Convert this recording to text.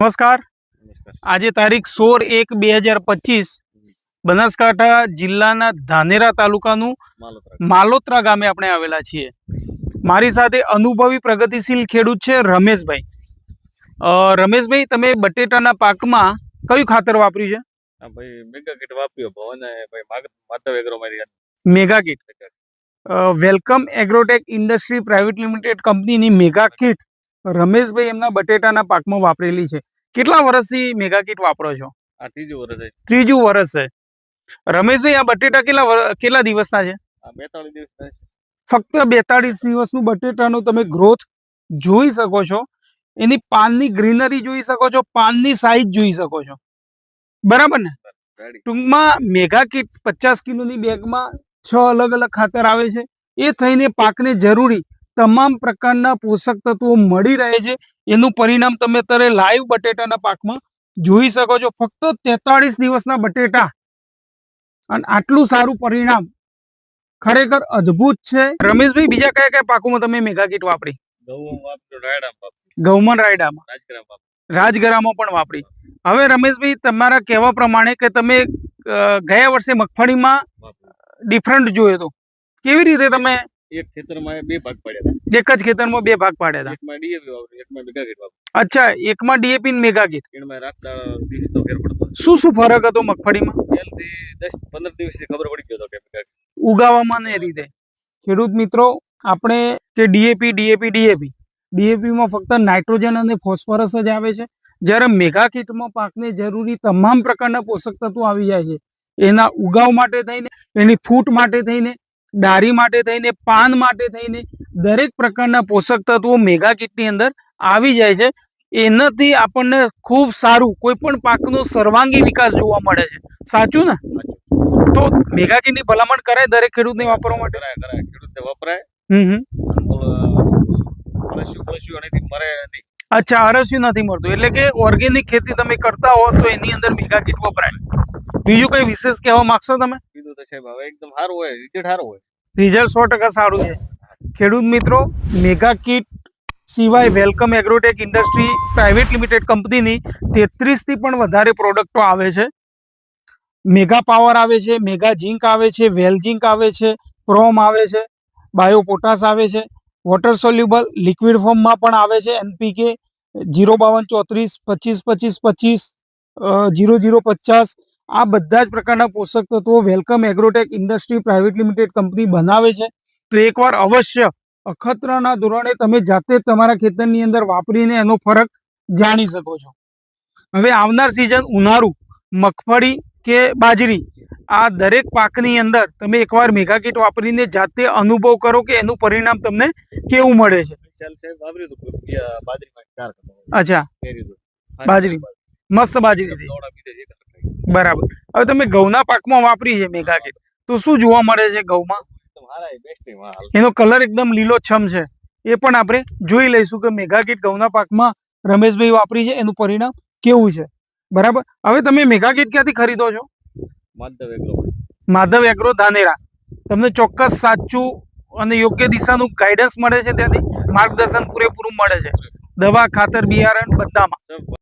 નમસ્કાર. આજે તારીખ સોળ એક બે હજાર પચીસ બનાસકાંઠા જિલ્લાના ધાનેરા તાલુકાનું માલોત્રા ગામે. આપણે આવેલા છીએ. મારી સાથે અનુભવી પ્રગતિશીલ ખેડૂત છે રમેશભાઈ. રમેશભાઈ તમે બટેટાના પાકમાં કયું ખાતર વાપર્યું છે? ભાઈ મેગા કીટ વાપર્યો Bhavan bhai Madhav mega kit welcome agrotech industry private limited કંપનીની મેગા કીટ રમેશભાઈ એમના બટેટાના પાકમાં વાપરેલી છે. કેટલા વર્ષથી મેગા કીટ વાપરો છો? આ ત્રીજું વર્ષ છે. ત્રીજું વર્ષ છે. રમેશભાઈ આ બટેટા કેટલા કેટલા દિવસના છે? બેતાળીસ દિવસ ફક્ત બેતાળીસ દિવસનું બટેટાનું તમે ગ્રોથ જોઈ શકો છો. એની પાનની ગ્રીનરી જોઈ શકો છો પાનની સાઈઝ જોઈ શકો છો. બરાબર ને? ટૂંકમાં મેગા કીટ પચાસ કિલોની બેગમાં છ અલગ અલગ ખાતર આવે છે. એ થઈને પાકને જરૂરી તમામ પ્રકારના પોષક તત્વો મળી રહે છે. એનું પરિણામ તમે અત્યારે લાઈવ બટેટાના પાકમાં જોઈ શકો છો. ફક્ત તેતાળીસ દિવસના બટેટા. અને આટલું સારું પરિણામ ખરેખર અદ્ભુત છે. રમેશભાઈ, બીજા કયા કયા પાકોમાં તમે મેગા કીટ વાપરી? ગૌમન રાયડામાં. રાજગરામાં પણ વાપરી. હવે રમેશભાઈ, તમારા કહેવા પ્રમાણે કે તમે ગયા વર્ષે મગફળીમાં ડિફરન્ટ જોયો હતો કેવી રીતે તમે એક ખેતરમાં બે ભાગ પાડ્યા હતા. એક જ ખેતરમાં બે ભાગ પાડ્યા હતા? એકમાં ડીએપી વાપર્યું એકમાં મેગા વાપર્યું. અચ્છા એકમાં ડીએપી ને મેગા કીટ એમાં રાખતા દિવસ તો ફેર પડતો શું શું ફરક હતો મગફળીમાં? પહેલથી દસ પંદર દિવસથી ખબર પડી ગયો હતો કે ઉગાવામાં ને રીતે. ખેડૂત મિત્રો આપણે કે ડીએપી ડીએપી ડીએપી ડીએપીમાં ફક્ત નાઇટ્રોજન અને ફોસ્ફરસ જ આવે છે. જ્યારે મેગા કીટમાં પાકને જરૂરી તમામ પ્રકારના પોષક તત્વો આવી જાય છે. એના ઉગાવ માટે થઈને એની ફૂટ માટે થઈને ડારી માટે થઈને પાન માટે થઈને દરેક પ્રકારના પોષક તત્વો મેગા કીટની અંદર આવી જાય છે. એનાથી આપણને ખૂબ સારું કોઈ પણ પાકનો સર્વાંગી વિકાસ જોવા મળે છે. સાચું ને? તો મેગા કીટની ભલામણ કરાય દરેક ખેડૂતને વાપરવા માટે? કરાય ખેડૂતને વપરાય. અચ્છા અરસ્યું નથી મળતું. એટલે કે ઓર્ગેનિક ખેતી તમે કરતા હો તો એની અંદર મેગા કીટ વપરાય. બીજું કઈ વિશેષ કહેવા માંગશો તમે? સાહેબ, હવે એકદમ સારું હોય રિઝલ્ટ સારું હોય. રિઝલ્ટ સો ટકા સારું છે. ખેડૂત મિત્રો, મેગા કીટ સિવાય welcome agrotech industry private limited કંપનીની તેત્રીસથી પણ વધારે પ્રોડક્ટો આવે છે. મેગા પાવર આવે છે, મેગા ઝીંક આવે છે, વેલ ઝીંક આવે છે, પ્રોમ આવે છે બાયો પોટાશ આવે છે, વોટર સોલ્યુબલ લિક્વિડ ફોર્મમાં પણ આવે છે, એનપીકે જીરો બાવન ચોત્રીસ, પચીસ પચીસ પચીસ જીરો જીરો પચાસ આ બધા જ પ્રકારના પોષક તત્વો welcome agrotech industry private limited company બનાવે છે. તો એકવાર અવશ્ય અખતરાના ધોરણે તમે જાતે જ તમારા ખેતરની અંદર વાપરીને એનો ફરક જાણી શકો છો. હવે આવનાર સિઝન ઉનાળુ મગફળી કે બાજરી આ દરેક પાકની અંદર તમે એકવાર મેગા કીટ વાપરીને જાતે અનુભવ કરો કે એનું પરિણામ તમને કેવું મળે છે. અચ્છા. બાજરી. મસ્ત બાજરી બરાબર. હવે તમે ઘઉંના પાકમાં વાપરી છે મેગા કીટ તો શું જોવા મળે છે ઘઉંમાં. એનો કલર એકદમ લીલોછમ છે. એ પણ આપણે જોઈ લઈશું કે મેગા કીટ ઘઉંના પાકમાં રમેશભાઈ વાપરી છે એનું પરિણામ કેવું છે. બરાબર? હવે તમે મેગા કીટ ક્યાંથી ખરીદો છો? માધવ એગ્રો. ધાનેરા. તમને ચોક્કસ સાચું અને યોગ્ય દિશાનું ગાઈડન્સ મળે છે ત્યાંથી. માર્ગદર્શન પૂરેપૂરું મળે છે. દવા ખાતર બિયારણ બધામાં.